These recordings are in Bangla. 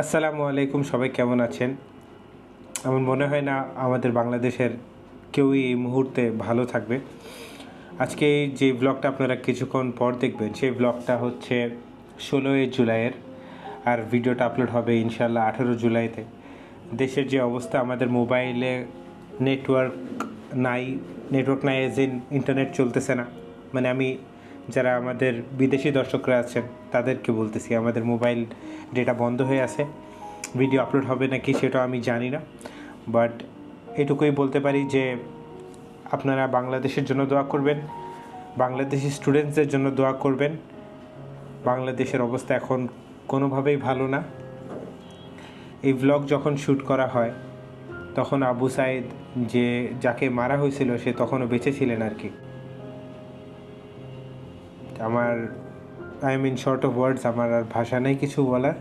আসসালামু আলাইকুম, সবাই কেমন আছেন? আমার মনে হয় না আমাদের বাংলাদেশের কেউই এই মুহূর্তে ভালো থাকবে। আজকে যে ব্লগটা আপনারা কিছুক্ষণ পর দেখবেন, সেই ব্লগটা হচ্ছে ষোলোই জুলাইয়ের, আর ভিডিওটা আপলোড হবে ইনশাল্লাহ আঠেরো জুলাইতে। দেশের যে অবস্থা, আমাদের মোবাইলে নেটওয়ার্ক নাই নেটওয়ার্ক নাই এজ ইন ইন্টারনেট চলতেছে না। মানে আমি যারা আমাদের বিদেশি দর্শকরা আছেন, তাদেরকে বলতেছি, আমাদের মোবাইল ডেটা বন্ধ হয়ে আছে। ভিডিও আপলোড হবে নাকি সেটা আমি জানি না। বাট এটুকুই বলতে পারি যে, আপনারা বাংলাদেশের জন্য দোয়া করবেন, বাংলাদেশি স্টুডেন্টসদের জন্য দোয়া করবেন। বাংলাদেশের অবস্থা এখন কোনোভাবেই ভালো না। এই ব্লগ যখন শ্যুট করা হয়, তখন আবু সাইদ যে যাকে মারা হয়েছিল, সে তখনও বেঁচে ছিলেন আর কি। আমার I mean short of words আমার আর ভাষা নেই কিছু বলার।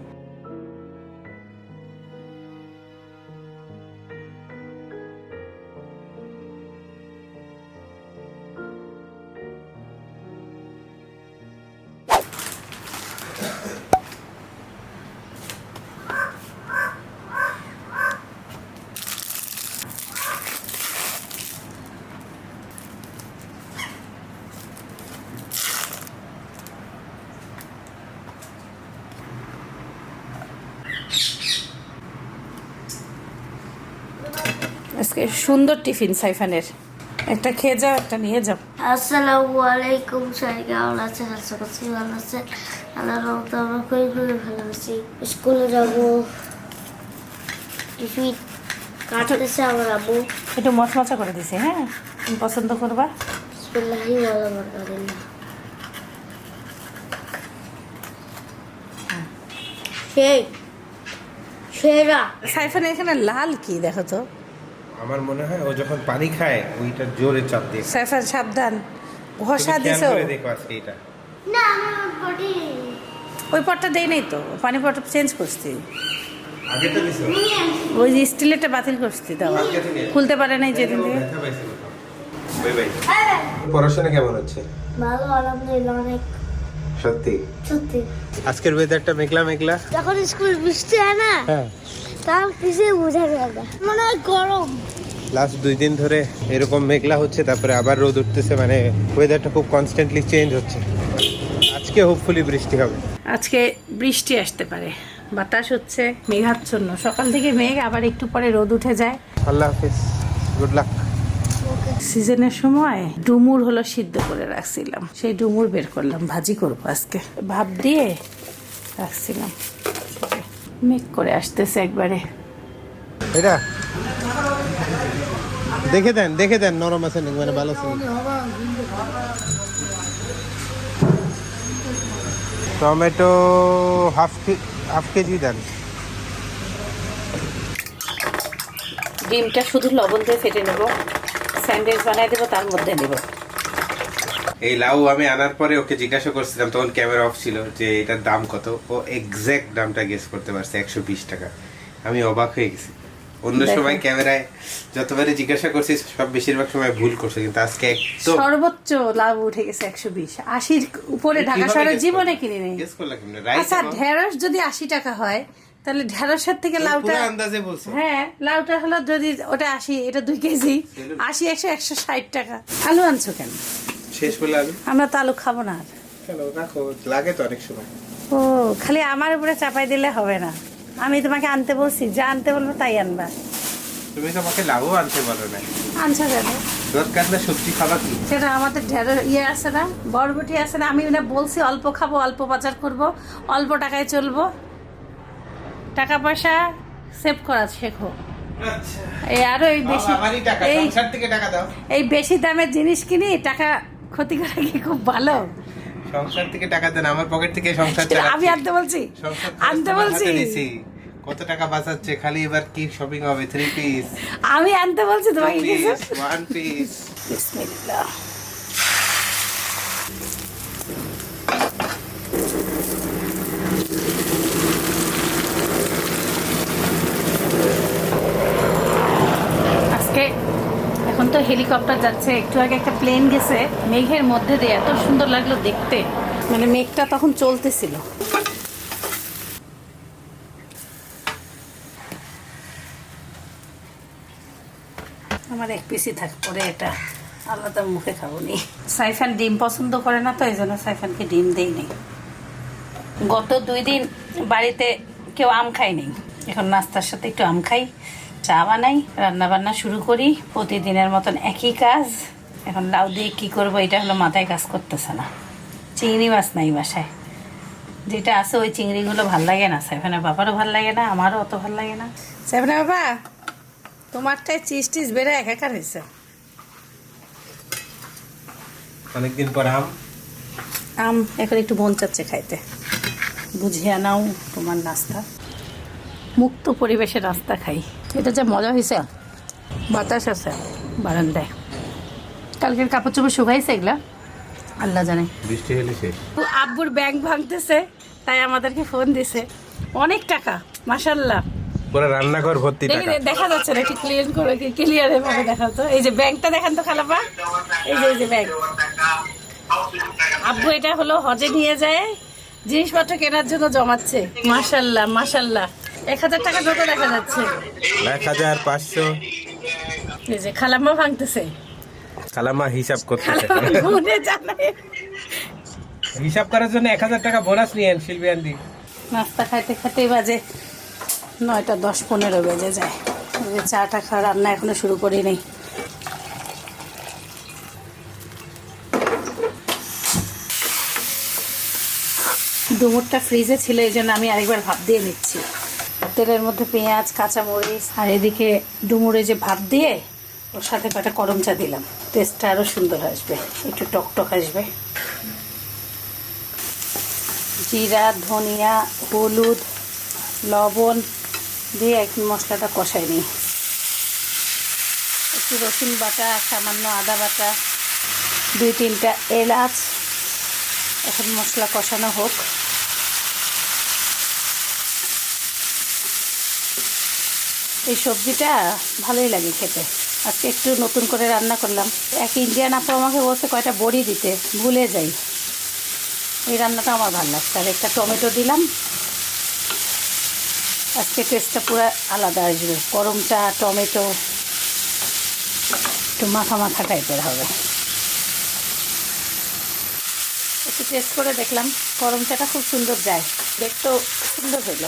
আজকে সুন্দর টিফিন সাইফানের। একটা খেয়ে যাও একটা নিয়ে যাও। আসসালামু আলাইকুম সবাই কেমন আছেন? আশা করছি ভালো আছেন। আল্লাহ রহমতে আমরা খুবই খুবই ভালো আছি। স্কুলে যাব। টিফিন কাটতেছে আমার আব্বু। একটু মচমচা করে দিছে হ্যাঁ? তুমি পছন্দ করবা? বিসমিল্লাহি ওয়ালা বারাকাতুল্লাহ সেই সেরা। সাইফানের এখানে লাল কি দেখো তো? আমার মনে হয় ও যখন পানি খায় ওইটা জোরে চাপ দিয়ে। সাইফান সাবধান। ঘষা দিছো দেখো আজকে এটা। না আমার বডি ওই পটটা দেই নাই তো পানি পট চেঞ্জ করছি। আগেটা দিছো? ওই যে স্টিলেরটা বাতিল করছি দাও? খুলতে পারে নাই যেদিন থেকে। বাই। পড়াশোনা কেমন হচ্ছে? ভালো আলহামদুলিল্লাহ অনেক। সত্যি? সত্যি। আজকের ওয়েদারটা মেঘলা মেঘলা। যখন স্কুল বৃষ্টি হয় না? হ্যাঁ। তার কিছু বোঝা যায় না। মনে হয় গরম। লাস্ট দুই দিন ধরে এরকম মেঘলা হচ্ছে তারপরে আবার রোদ উঠতেছে মানে ওয়েদারটা খুব কনস্ট্যান্টলি চেঞ্জ হচ্ছে। আজকে হোপফুলি বৃষ্টি হবে। আজকে বৃষ্টি আসতে পারে। বাতাস হচ্ছে মেঘাচ্ছন্ন। সকাল থেকে মেঘ আবার একটু পরে রোদ উঠে যায়। আল্লাহ হাফিজ গুড লাক সিজনের সময় ডুমুর হলো সিদ্ধ করে রাখছিলাম। সেই ডুমুর বের করলাম ভাজি করব আজকে। ভাব দিয়ে রাখছিলাম। মেঘ করে আসতেছে একবারে। এটা? দেখে দেন দেখে দেন নরম আছে নাকি মানে ভালো আছে টমেটো হাফ হাফ কেজি দেন। ডিমটা শুধু লবণ দিয়ে ফেটে নেব স্যান্ডউইচ বানাই দেবো তার মধ্যে নেব এই লাউ আমি আনার পরে ওকে জিজ্ঞাসা করছিলাম তখন ক্যামেরা অফ ছিল যে এটার দাম কত? ও এক্সাক্ট দামটা গেস করতে পারছে একশো বিশ টাকা। আমি অবাক হয়ে গেছি। অন্য সময় ক্যামেরায় যতবারই জিজ্ঞাসা করছি সব বেশিরভাগ সময় ভুল করছে কিন্তু আজকে একদম সর্বোচ্চ লাভ উঠে গেছে একশো বিশ। আশির উপরে ঢাকা শহরের জীবনে কিনে নেই। গেস আচ্ছা ঢেঁড়স যদি আশি টাকা হয় তাহলে ঢেঁড়সের থেকে লাউটা আন্দাজে বলছে। হ্যাঁ লাউটা হলো যদি ওটা আশি এটা দুই কেজি। আশি একশো একশো ষাট টাকা। আলু আনছো কেন? শেষ আমি আমরা তো আলু খাব না আর। কেন? রাখো লাগে তো অনেক সময়। ও খালি আমার উপরে চাপাই দিলে হবে না। আমি তোমাকে আনতে বলছি যা আনতে বলব তাই আনবা। তুমি তো আমাকে লাভও আনতে বলো না আনছো কেন? দরকার না সবজি খাবা কি? সেটা আমাদের ঢেঁড়স ইয়ে আছে না বরবটি আছে না আমি না বলছি অল্প খাব অল্প বাজার করব অল্প টাকায় চলবো। টাকা পয়সা সেভ করা শেখো। আচ্ছা। এই আরও এই বেশি এই বেশি দামের জিনিস কিনি টাকা ক্ষতি করা কি খুব ভালো? সংসার থেকে টাকা দেন আমার পকেট থেকে সংসার আমি আনতে বলছি। আনতে বলছি। কত টাকা বাঁচাচ্ছে খালি এবার কি শপিং হবে? থ্রি পিস আমি আনতে বলছি তোমাকে কিছু? ওয়ান পিস বিসমিল্লাহ। হেলিকপ্টার যাচ্ছে একটু আগে একটা প্লেন গেছে মেঘের মধ্যে দিয়ে এত সুন্দর লাগল দেখতে। মানে মেঘটা তখন চলতেছিল। আমার এক পিসি থাক পরে এটা আলাদা মুখে খাব নি। সাইফান ডিম পছন্দ করে না তো এই জন্য সাইফানকে ডিম দেই নি গত দুই দিন বাড়িতে কেউ আম খায়নি এখন নাস্তার সাথে একটু আম খাই। চা বানাই রান্না বান্না শুরু করি। প্রতিদিনের মতন একই কাজ। এখন লাউ দিয়ে কী করব এটা হলো মাথায় কাজ করতেছে না। চিংড়ি মাছ নাই বাসায়। যেটা আছে ওই চিংড়িগুলো ভালো লাগে না। সাইফানের বাবারও ভালো লাগে না আমারও অত ভালো লাগে না। সাইফানের বাবা তোমারটাই চিজ টিজ বেড়ে একাকার হয়েছে। অনেকদিন পর আম। আম এখন একটু মন চাচ্ছে খাইতে। বুঝিয়ে নাও তোমার নাস্তা। মুক্ত পরিবেশে নাস্তা খাই। এটা যা মজা হয়েছে বাতাস আছে বারান্দায়। কালকের কাপড় চোপড় শুকাইছে এগুলা? আল্লাহ জানে। বৃষ্টি হলে শেষ। আব্বুর ব্যাংক ভাঙতেছে তাই আমাদেরকে ফোন দিছে। অনেক টাকা মাসাল্লাহ পুরো রান্নাঘর ভর্তি দেখি টাকা। দেখা যাচ্ছে না একটু ক্লিয়ার করে ক্লিয়ার ভাবে দেখা তো। এই যে ব্যাংকটা দেখান তো খালাপা এই যে এই যে ব্যাংক আব্বু এটা হলো হজে নিয়ে যায় জিনিসপত্র কেনার জন্য জমাচ্ছে। মাশাল্লাহ মাশাল্লাহ এক হাজার টাকা যত দেখা যাচ্ছে। এক হাজার পাঁচশো। এই যে খালাম্মা ভাঙতেছে। কালামা হিসাব করতেছে। মনে জানায় হিসাব করার জন্য এক হাজার টাকা বোনাস নিয়েন শিল্পী আন্টি। নাস্তা খাইতে খাইতেই বাজে নয়টা দশ পনেরো বেজে যায়। চাটা খাওয়া রান্না এখনও শুরু করি নেই। ডুমুরটা ফ্রিজে ছিল এই জন্য আমি আরেকবার ভাব দিয়ে নিচ্ছি। তেলের মধ্যে পেঁয়াজ, কাঁচামরিচ আর এদিকে ডুমুরে যে ভাত দিয়ে, ওর সাথে কটা করম চা দিলাম। টেস্টটা আরও সুন্দর আসবে, একটু টক টক আসবে। জিরা, ধনিয়া, হলুদ, লবণ দিয়ে এক মশলাটা কষাই নিই। একটু রসুন বাটা, সামান্য আদা বাটা, দুই তিনটা এলাচ, এখন মশলা কষানো হোক। এই সবজিটা ভালোই লাগে খেতে। আজকে একটু নতুন করে রান্না করলাম। এক ইন্ডিয়ান আপু আমাকে বলছে, কয়টা বড়ি দিতে? ভুলে যাই। এই রান্নাটা আমার ভালো লাগছে। আর একটা টমেটো দিলাম। আজকে টেস্টটা পুরো আলাদা আসবে। গরম চা টমেটো, একটু মাখা মাখা টাইপের হবে। একটু টেস্ট করে দেখলাম। গরম চাটা খুব সুন্দর যায়। দেখতেও সুন্দর হইল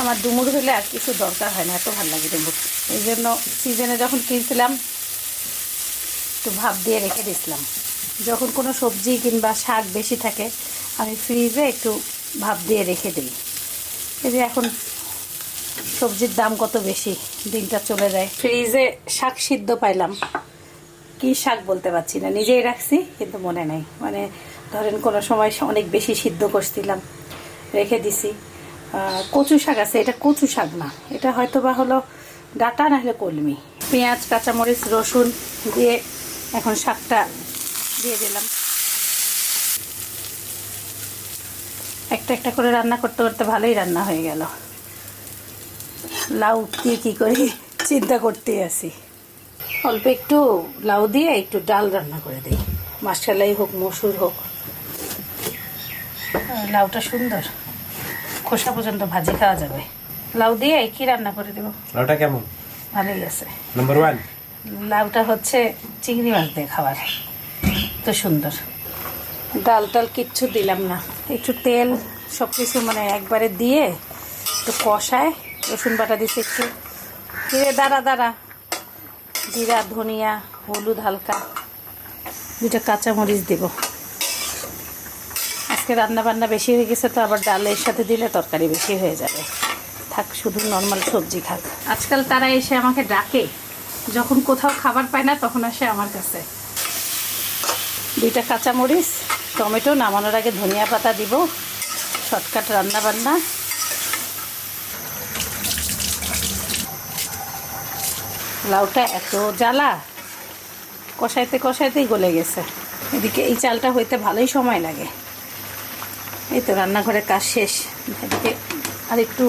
আমার ডুমুর হলে আর কিছু দরকার হয় না, এত ভালো লাগে ডুমুর। এই জন্য সিজনে যখন কিনছিলাম, একটু ভাব দিয়ে রেখে দিয়েছিলাম। যখন কোনো সবজি কিংবা শাক বেশি থাকে, আমি ফ্রিজে একটু ভাব দিয়ে রেখে দিই। এই যে এখন সবজির দাম কত বেশি, দিনটা চলে যায়। ফ্রিজে শাক সিদ্ধ পাইলাম। কি শাক বলতে পারছি না, নিজেই রাখছি, কিন্তু মনে নেই। মানে ধরেন কোনো সময় অনেক বেশি সিদ্ধ করছিলাম, রেখে দিছি। কচু শাক আছে, এটা কচু শাক না। এটা হয়তো বা হলো ডাটা না হলে কলমি। পেঁয়াজ, কাঁচামরিচ, রসুন দিয়ে এখন শাকটা দিয়ে দিলাম। একটা একটা করে রান্না করতে করতে ভালোই রান্না হয়ে গেল। লাউ দিয়ে কী করি, চিন্তা করতেই আছি। অল্প একটু লাউ দিয়ে একটু ডাল রান্না করে দিই। মাসালাই হোক, মসুর হোক। লাউটা সুন্দর। খোসা পর্যন্ত ভাজি খাওয়া যাবে। লাউ দিয়ে কি রান্না করে দেবো। ওটা কেমন? ভালোই আছে। নাম্বার ওয়ান লাউটা হচ্ছে চিংড়ি মাছ দিয়ে খাবার তো সুন্দর। ডাল টাল কিচ্ছু দিলাম না। একটু তেল সব কিছু মানে একবারে দিয়ে একটু কষায় রসুন বাটা দিচ্ছে একটু। কিরে দাঁড়া দাঁড়া। জিরা ধনিয়া হলুদ হালকা। দুটা কাঁচামরিচ দেব। আজকে রান্না বান্না বেশি হয়ে গেছে তো আবার ডালের সাথে দিলে তরকারি বেশি হয়ে যাবে। থাক, শুধু নর্মাল সবজি খাক। আজকাল তারা এসে আমাকে ডাকে। যখন কোথাও খাবার পায় না, তখন আসে আমার কাছে। দুইটা কাঁচামরিচ, টমেটো, নামানোর আগে ধনিয়া পাতা দিব। শর্টকাট রান্না বান্না লাউটা এত জ্বালা, কষাইতে কষাইতেই গলে গেছে। এদিকে এই চালটা হইতে ভালোই সময় লাগে। এই তো রান্নাঘরের কাজ শেষ। এদিকে আর একটু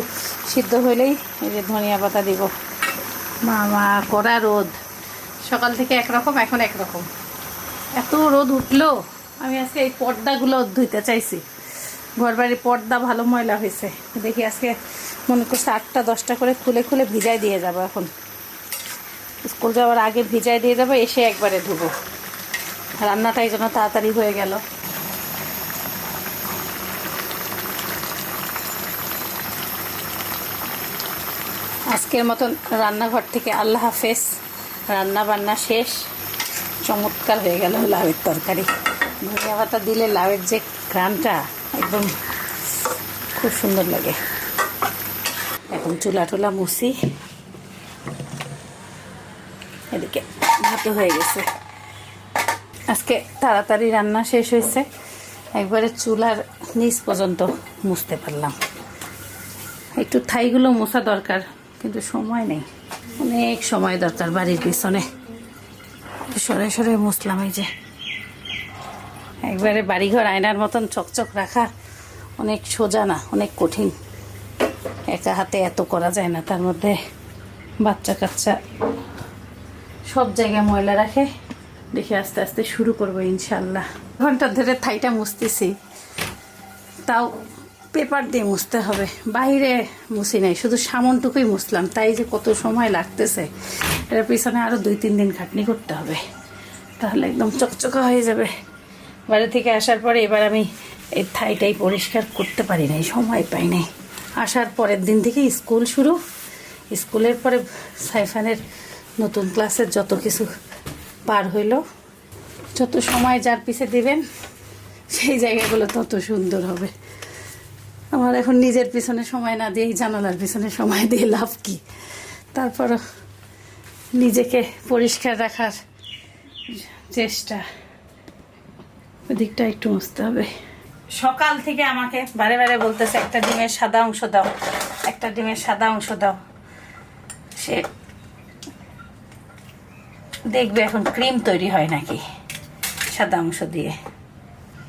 সিদ্ধ হইলেই এই যে ধনিয়া পাতা দিব। মামা, কড়া রোদ। সকাল থেকে একরকম, এখন একরকম। এত রোদ উঠল, আমি আজকে এই পর্দাগুলো ধুইতে চাইছি। ঘর বাড়ির পর্দা ভালো ময়লা হয়েছে। দেখি আজকে মনে করছে আটটা, দশটা করে খুলে খুলে ভিজাই দিয়ে যাব এখন। স্কুল যাওয়ার আগে ভিজাই দিয়ে যাব, এসে একবারে ধুবো। রান্নাটাই যেন তাড়াতাড়ি হয়ে গেল। আজকের মতন রান্নাঘর থেকে আল্লাহ হাফেজ। রান্না বান্না শেষ। চমৎকার হয়ে গেল লাউয়ের তরকারি। ধনিয়া পাতা দিলে লাউয়ের যে ঘ্রানটা একদম খুব সুন্দর লাগে। এখন চুলা টুলা মুছি। এদিকে ভাতও হয়ে গেছে। আজকে তাড়াতাড়ি রান্না শেষ হয়েছে। একবারে চুলার নিচ পর্যন্ত মুছতে পারলাম। একটু থাইগুলো মোছা দরকার। কিন্তু সময় নেই। অনেক সময় দরকার বাড়ির পিছনে। সরে সরে মুছলাম এই যে। একবারে বাড়িঘর আয়নার মতন চকচক রাখা, অনেক সোজা না, অনেক কঠিন। একা হাতে এত করা যায় না, তার মধ্যে বাচ্চা কাচ্চা সব জায়গায় ময়লা রাখে। দেখে আস্তে আস্তে শুরু করব ইনশাল্লাহ। ঘণ্টা ধরে থাইটা মুছতেছি। তাও পেপার দিয়ে মুছতে হবে। বাইরে মুছি নাই, শুধু সামনটুকুই মুছলাম। তাই যে কত সময় লাগতেছে। এর পিছনে আরও দুই, তিন দিন খাটনি করতে হবে। তাহলে একদম চকচকা হয়ে যাবে। বাড়ি থেকে আসার পরে এবার আমি এই থাইটাই পরিষ্কার করতে পারি নাই, সময় পাই নাই। আসার পরের দিন থেকে স্কুল শুরু। স্কুলের পরে সাইফানের নতুন ক্লাসের যত কিছু পার হইল, যত সময় যার পিছে দিবেন, সেই জায়গাগুলো তত সুন্দর হবে। আমার এখন নিজের পিছনে সময় না দিয়ে জানালার পিছনে সময় দিয়ে লাভ কি? তারপর নিজেকে পরিষ্কার রাখার চেষ্টা। ওদিকটা একটু মুছতে হবে। সকাল থেকে আমাকে বারে বারে বলতেছে, একটা ডিমের সাদা অংশ দাও, একটা ডিমের সাদা অংশ দাও। সে দেখবে এখন ক্রিম তৈরি হয় নাকি সাদা অংশ দিয়ে।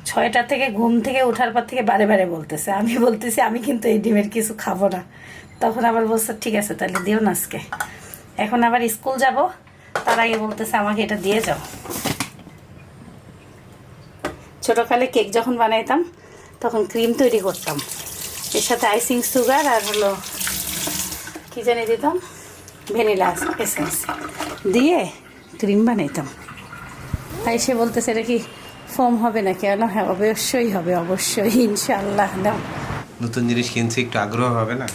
ছয়টা থেকে ঘুম থেকে ওঠার পর থেকে বারে বারে বলতেছে। আমি বলতেছি, আমি কিন্তু এই ডিমের কিছু খাব না। তখন আবার বলছে, ঠিক আছে, তাহলে দিও না আজকে। এখন আবার স্কুল যাব, তার আগে বলতেছে, আমাকে এটা দিয়ে যাও। ছোটোকালে কেক যখন বানাইতাম, তখন ক্রিম তৈরি করতাম। এর সাথে আইসিং সুগার আর হলো, কি জানি দিতাম? Vanilla essence. দিয়ে ক্রিম বানাইতাম। তাই সে বলতেছে, এটা কি ফর্ম হবে আমি বললাম, হ্যাঁ অবশ্যই হবে অবশ্যই ইনশাল্লাহ নতুন জিনিস কিনছি একটু আগ্রহ হবে না?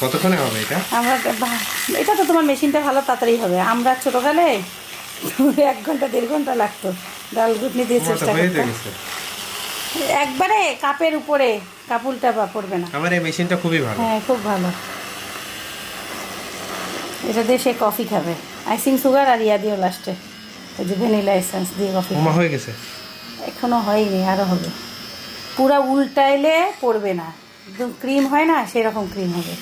কতক্ষণে হবে এটা? আমরা এটা তো তোমার মেশিনটা ভালো তাড়াতাড়ি হবে। আমরা ছোটোকালে এক ঘণ্টা দেড় ঘণ্টা লাগতো। ডাল ঘুটনি দিয়ে চেষ্টা করতাম। একবারে কাপের উপরে কাপুলটা বা পড়বে না। আমার এই মেশিনটা খুবই ভালো। হ্যাঁ খুব ভালো। এটা দিয়ে সে কফি খাবে। আইসিং সুগার আর ইয়া দিও লাস্টে। ওই যে ভ্যানিলা এসেন্স দিয়ে কফি ওমা হয়ে গেছে? এখনও হয়নি আরও হবে। পুরা উল্টাইলে পড়বে না। একদম ক্রিম হয় না সেই রকম ক্রিম হবে।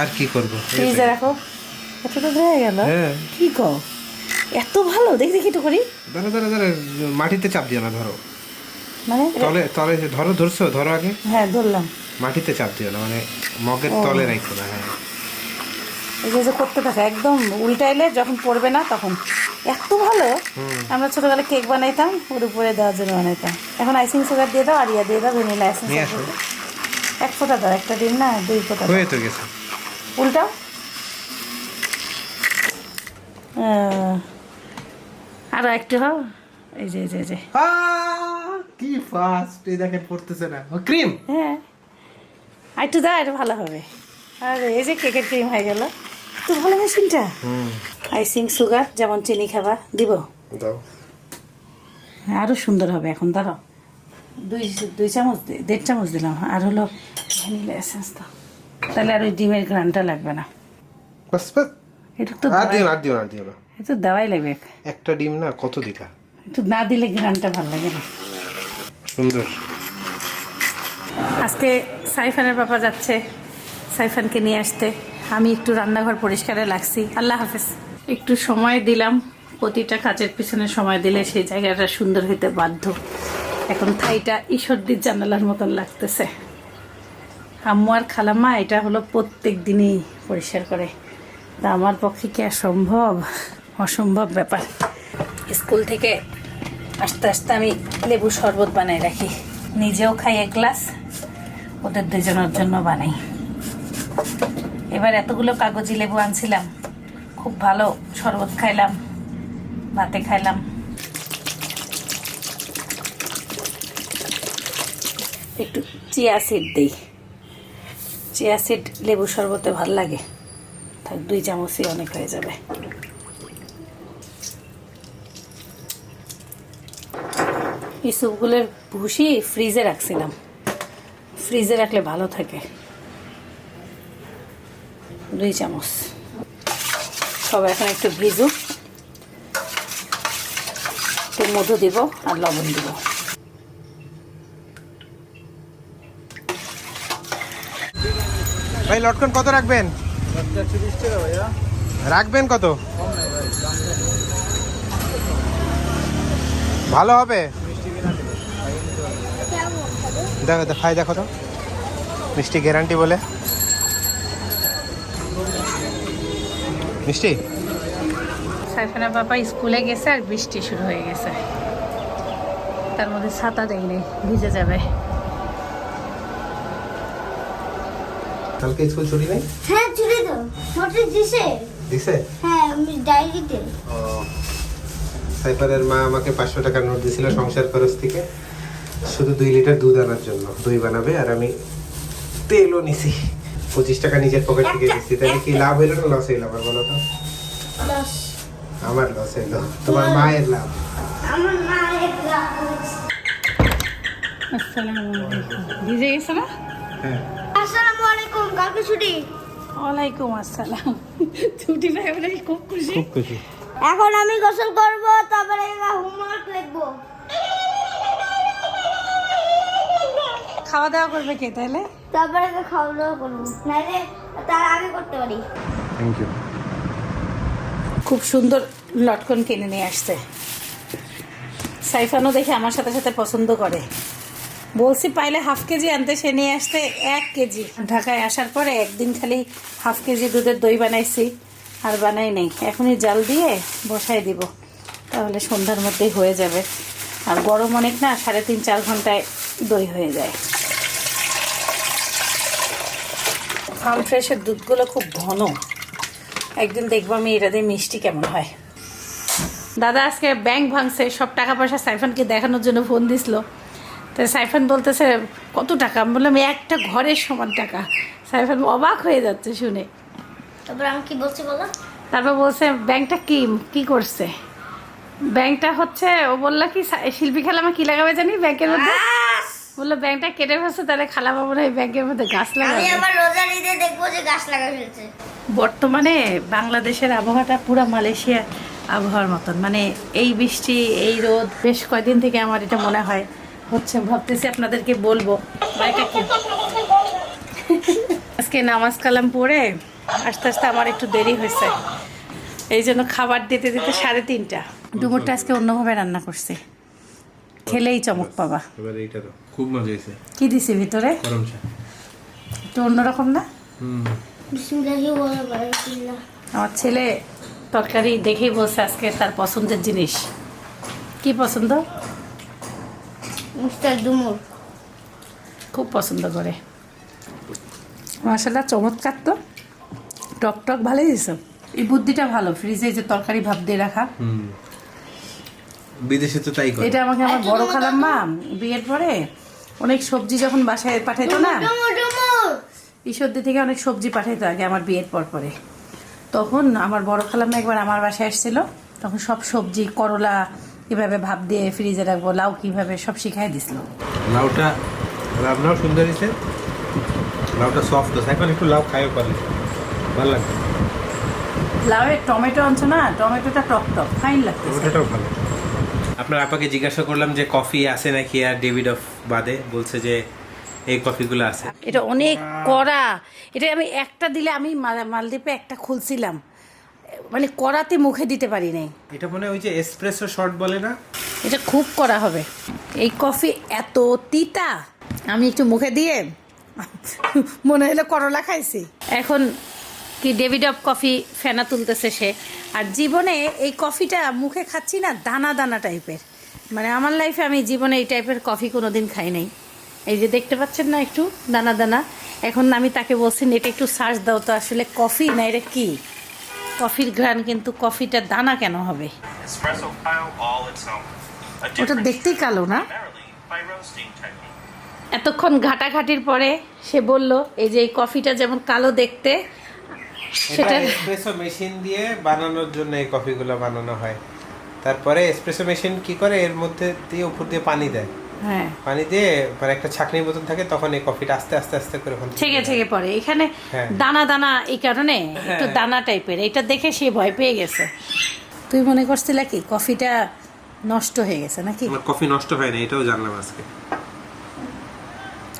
আর কি করব? ফ্রিজে রাখো। হয়ে গেল। কি কো এত ভালো দেখি দেখি একটু করি। ধরো ধরো ধরো মাটিতে চাপ দিও না ধরো। মানে তলে তলে ধরো ধরছো ধরো আগে। হ্যাঁ ধরলাম। মাটিতে চাপ দিও না মানে মগের। তলে রাখো না হ্যাঁ। এই যে করতে থাকে। একদম উল্টাইলে যখন পড়বে না তখন। এত ভালো। আমরা ছোটবেলায় কেক বানাইতাম ওর উপরে দেওয়ার জন্য বানাইতাম। এখন আইসিং সুগার দিয়ে দাও আর ইয়া দিয়ে দাও ভ্যানিলা আইসিং এক ফোঁটা দাও একটা ডিম না দুই ফোঁটা হয়ে তো গেছে। উল্টাও। আরও একটু হও। এই যে এই যে এই যে। কি ফাস্ট এই দেখেন পড়তেছে না। ক্রিম হ্যাঁ। আর একটু দাও এটা ভালো হবে। আর এই যে কেকের ক্রিম হয়ে গেল। তো ভালো মেশিনটা? আইসিং সুগার যেমন চিনি খাবা দিব। দাও। হ্যাঁ, আরও সুন্দর হবে এখন দাঁড়াও দুই দুই চামচ দেড় চামচ দিলাম আর হলো ভ্যানিলা এসেন্স দাও। তাহলে আর ওই ডিমের গ্রানটা লাগবে না। বাস বাস। এটা তো আর দিও আর দিও আর দিও না। এটা দেওয়াই লাগবে। একটা ডিম না কত দিটা? একটু না দিলে গ্রানটা ভালো লাগে না। সুন্দর। আজকে সাইফানের বাবা যাচ্ছে সাইফানকে নিয়ে আসতে। আমি একটু রান্নাঘর পরিষ্কারে লাগছি আল্লাহ হাফেজ। একটু সময় দিলাম। প্রতিটা কাজের পিছনে সময় দিলে সেই জায়গাটা সুন্দর হইতে বাধ্য। এখন থাইটা ঈশ্বরদীর জানালার মতন লাগতেছে। আম্মু আর খালাম্মা, এটা হলো প্রত্যেক দিনই পরিষ্কার করে। তা আমার পক্ষে কি সম্ভব? অসম্ভব ব্যাপার। স্কুল থেকে আস্তে আস্তে আমি লেবু শরবত বানাই রাখি। নিজেও খাই এক গ্লাস, ওদের দুজনের জন্য বানাই। এবার এতগুলো কাগজি লেবু আনছিলাম। খুব ভালো, শরবত খাইলাম, ভাতে খাইলাম। একটু চিয়া সিড দিই। চিয়া সিড লেবু শরবতে ভালো লাগে। দুই চামচই অনেক হয়ে যাবে। এই স্যুপগুলোর ভুসি ফ্রিজে রাখছিলাম। ফ্রিজে রাখলে ভালো থাকে। দুই চামচ সব এখন একটু ভিজুক। একটু মধু দিব আর লবণ দিব। ভাই লটকন কত রাখবেন? রাখবেন কত? ভালো হবে? দেখো দেখো, খাই দেখো তো। মিষ্টি গ্যারান্টি বলে। মিষ্টি সাইফানা বাবা স্কুলে গেছে আর বৃষ্টি শুরু হয়ে গেছে। তার মধ্যে ছাতা দেয়নি ভিজে যাবে। কালকে স্কুল ছুটি নেই? হ্যাঁ চুরি তো। নোটিস দিছে। দিছে? হ্যাঁ আমি ডায়েরিতে সাইফারের মা আমাকে পাঁচশো টাকার নোট দিয়েছিল সংসার খরচ থেকে। শুধু দুই লিটার দুধ আনার জন্য। দই বানাবে আর আমি তেলও নিছি। পঁচিশ টাকা নিজের পকেট থেকে দিচ্ছি তাহলে কি লাভ হইল না লস হইল আমার বলো তো? আমার লস হইল তোমার মায়ের লাভ। ভিজে গেছে না? হ্যাঁ। আসসালামু আলাইকুম কালকে ছুটি? ওয়ালাইকুম আসসালাম। ছুটি পাই বলে খুব খুশি। খুব খুশি। এখন আমি গোসল করব তারপরে হোমওয়ার্ক লিখব। খাওয়া দাওয়া করবে কে তাহলে তারপরে তো খাওয়া দাওয়া করব। নাহলে তার আগে করতে পারি। থ্যাংক ইউ খুব সুন্দর লটকন কিনে নিয়ে আসছে। সাইফানও দেখে আমার সাথে সাথে পছন্দ করে। বলছি পাইলে হাফ কেজি আনতে সে নিয়ে আসতে এক কেজি। ঢাকায় আসার পরে একদিন খালি হাফ কেজি দুধের দই বানাইছি আর বানাই নেই। এখনই জাল দিয়ে বসাই দিব। তাহলে সন্ধ্যার মধ্যেই হয়ে যাবে। আর গরম অনেক না সাড়ে তিন চার ঘন্টায় দই হয়ে যায়। ফার্ম ফ্রেশের দুধগুলো খুব ঘন। একদিন দেখব আমি এটা দিয়ে মিষ্টি কেমন হয়। দাদা আজকে ব্যাংক ভাঙছে সব টাকা পয়সা সাইফানকে দেখানোর জন্য ফোন দিছিল। তো সাইফান বলতেছে কত টাকা? আমি বললাম একটা ঘরের সমান টাকা। সাইফান অবাক হয়ে যাচ্ছে শুনে। তারপরে আমি কি বলছি বলো? তারপর বলছে ব্যাংকটা কি কি করছে? ব্যাংকটা হচ্ছে ও বলল কি শিল্পী খেলা আমার কি লাগাবে জানি ব্যাংকের মধ্যে? বলল ব্যাংকটা কেটে ফেলছে তাহলে খালা বাবু না এই ব্যাংকের মধ্যে গাছ আমি আমার রোজার ঈদে দেখব যে গাছ লাগা ফেলছে বর্তমানে বাংলাদেশের আবহাওয়াটা পুরো মালয়েশিয়ার আবহাওয়ার মতন। মানে এই বৃষ্টি এই রোদ বেশ কয়দিন থেকে আমার এটা মনে হয় হচ্ছে। ভাবতেছি আপনাদেরকে বলব কি? আজকে নামাজ কালাম পড়ে আস্তে আস্তে আমার একটু দেরি হয়েছে। এই জন্য খাবার দিতে দিতে সাড়ে তিনটা। ডুমুরটা আজকে অন্যভাবে রান্না করছে। খেলেই চমক পাবা। এবার এইটা তো খুব মজা হয়েছে। কি দিছি ভিতরে? গরম চা। একটু অন্যরকম না? আমার ছেলে তরকারি দেখেই বলছে আজকে তার পছন্দের জিনিস। কি পছন্দ? মিস্টার ডুমুর খুব পছন্দ করে। মশলা চমৎকার তো। টক টক ভালোই দিস এই বুদ্ধিটা ভালো ফ্রিজে যে তরকারি ভাব দিয়ে রাখা। হুম। বিদেশে তো তাই করে। এটা আমাকে আমার বড় খালাম মা বিয়ের পরে অনেক সবজি যখন বাসায় পাঠাইতো না ডুমুর থেকে অনেক সবজি পাঠাইতো আগে আমার বিয়ের পর পরে। তখন আমার বড় খালাম্মা একবার আমার বাসায় এসেছিল তখন সব সবজি করলা কীভাবে ভাব দিয়ে ফ্রিজে রাখব লাউ কীভাবে সব শিখাই দিছিল। লাউটা রান্নাও সুন্দর হয়েছে। লাউটা সফট আছে এখন একটু লাউ খাইও পারলে। ভালো লাগবে। লাউয়ের টমেটো আনছো না টমেটোটা টক টক ফাইন লাগতেছে। ওটাও ভালো। আপনার আপাকে জিজ্ঞাসা করলাম যে কফি আছে নাকি আর ডেভিড অফ বাদে? বলছে যে এই কফিগুলো আছে। এটা অনেক কড়া। এটা আমি একটা দিলে আমি মাল- মালদ্বীপে একটা খুলছিলাম। মানে কড়াতে মুখে দিতে পারি নাই। এটা মনে হয় ওই যে এসপ্রেসো শর্ট বলে না? এটা খুব করা হবে। এই কফি এত তিতা। আমি একটু মুখে দিয়ে মনে হলো করলা খাইছি। এখন কি ডেভিড অফ কফি ফেনা তুলতেছে সে। আর জীবনে এই কফিটা মুখে খাচ্ছি না দানা দানা টাইপের মানে আমার লাইফে আমি জীবনে এই টাইপের কফি কোনো দিন খাই নাই। এই যে দেখতে পাচ্ছেন না একটু দানা দানা? এখন আমি তাকে বলছি এটা একটু সার্চ দাও তো আসলে কফি না এটা কি? কফির ঘ্রাণ কিন্তু কফিটা দানা কেন হবে? ওটা দেখতেই কালো না. এতক্ষণ ঘাটাঘাটির পরে সে বলল এই যে এই কফিটা যেমন কালো দেখতে সেটা এসপ্রেসো মেশিন দিয়ে বানানোর জন্য এই কফিগুলো বানানো হয়। তারপরে এসপ্রেসো মেশিন কি করে? এর মধ্যে দিয়ে উপর দিয়ে পানি দেয়। হ্যাঁ। পানি দিয়ে মানে একটা ছাকনির মতন থাকে তখন এই কফিটা আস্তে আস্তে আস্তে করে ছেকে হয়। ছেকে পড়ে। এখানে হ্যাঁ। দানা দানা এই কারণে একটু দানা টাইপের। এটা দেখে সে ভয় পেয়ে গেছে। তুই মনে করছিলা কি কফিটা নষ্ট হয়ে গেছে নাকি? কফি নষ্ট হয় না এটাও জানলাম আজকে।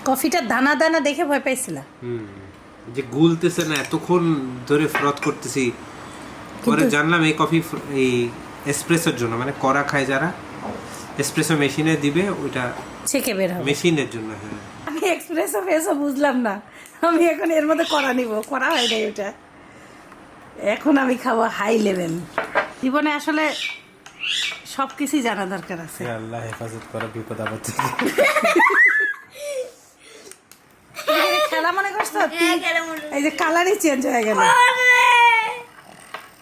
কফিটা দানা দানা দেখে ভয় পাইছিলা? হুম। যে গুলতেছে না এতক্ষণ ধরে ফ্রত করতেছি। পরে জানলাম এই কফি এই এসপ্রেসোর জন্য মানে করা খায় যারা এসপ্রেসো মেশিনে দিবে ওইটা ছেকে বের হবে। মেশিনের জন্য হ্যাঁ। আমি এক্সপ্রেসও ফেসও বুঝলাম না। আমি এখন এর মধ্যে করা নিব। করা হয় না এটা এখন আমি খাব হাই লেভেল জীবনে আসলে সব কিছুই জানা দরকার আছে। আল্লাহ হেফাজত করো বিপদ আপদ খেলা মনে করছ? হ্যাঁ, এই যে কালারই চেঞ্জ হয়ে গেল।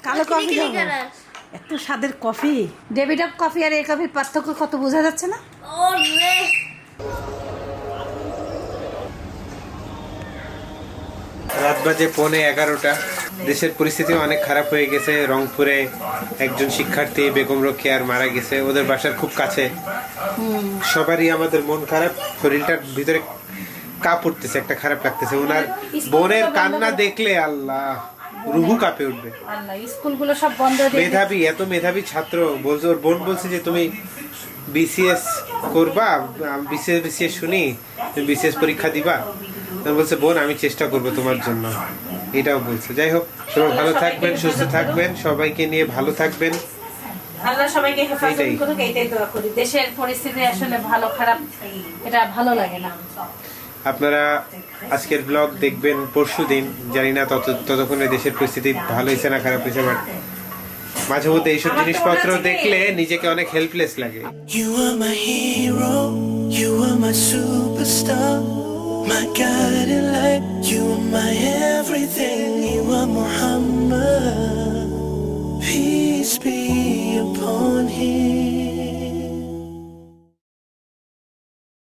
কালো কফি। এত স্বাদের কফি। ডেভিড অফ কফি আর এই কফির পার্থক্য কত বোঝা যাচ্ছে না? রাত বাজে পৌনে এগারোটা। দেশের পরিস্থিতি অনেক খারাপ হয়ে গেছে। রংপুরে একজন শিক্ষার্থী বেগম রোকেয়ার মারা গেছে। ওদের বাসার খুব কাছে। সবারই আমাদের মন খারাপ। শরীরটার ভিতরে কাপ উঠতেছে একটা খারাপ লাগতেছে। ওনার বোনের কান্না দেখলে আল্লাহ রুহু কাঁপে উঠবে। আল্লাহ স্কুলগুলো সব বন্ধ মেধাবী এত মেধাবী ছাত্র বলছে ওর বোন বলছে যে তুমি বিসিএস করবা বিসিএস বিসিএস শুনি তুমি বিসিএস পরীক্ষা দিবা। বলছে বোন আমি চেষ্টা করব তোমার জন্য। এটাও বলছে। যাই হোক সবাই ভালো থাকবেন সুস্থ থাকবেন। সবাইকে নিয়ে ভালো থাকবেন। আল্লাহ সবাইকে হেফাজত। করুক এইটাই দোয়া করি। দেশের পরিস্থিতি আসলে ভালো খারাপ এটা ভালো লাগে না। আপনারা আজকের ব্লগ দেখবেন পরশু দিন। জানি না তত ততক্ষণে দেশের পরিস্থিতি ভালো হয়েছে না খারাপ হয়েছে বাট মাঝে মধ্যে এইসব জিনিসপত্র দেখলে নিজেকে অনেক হেল্পলেস লাগে। My God in life, you are my everything, you are Muhammad, peace be.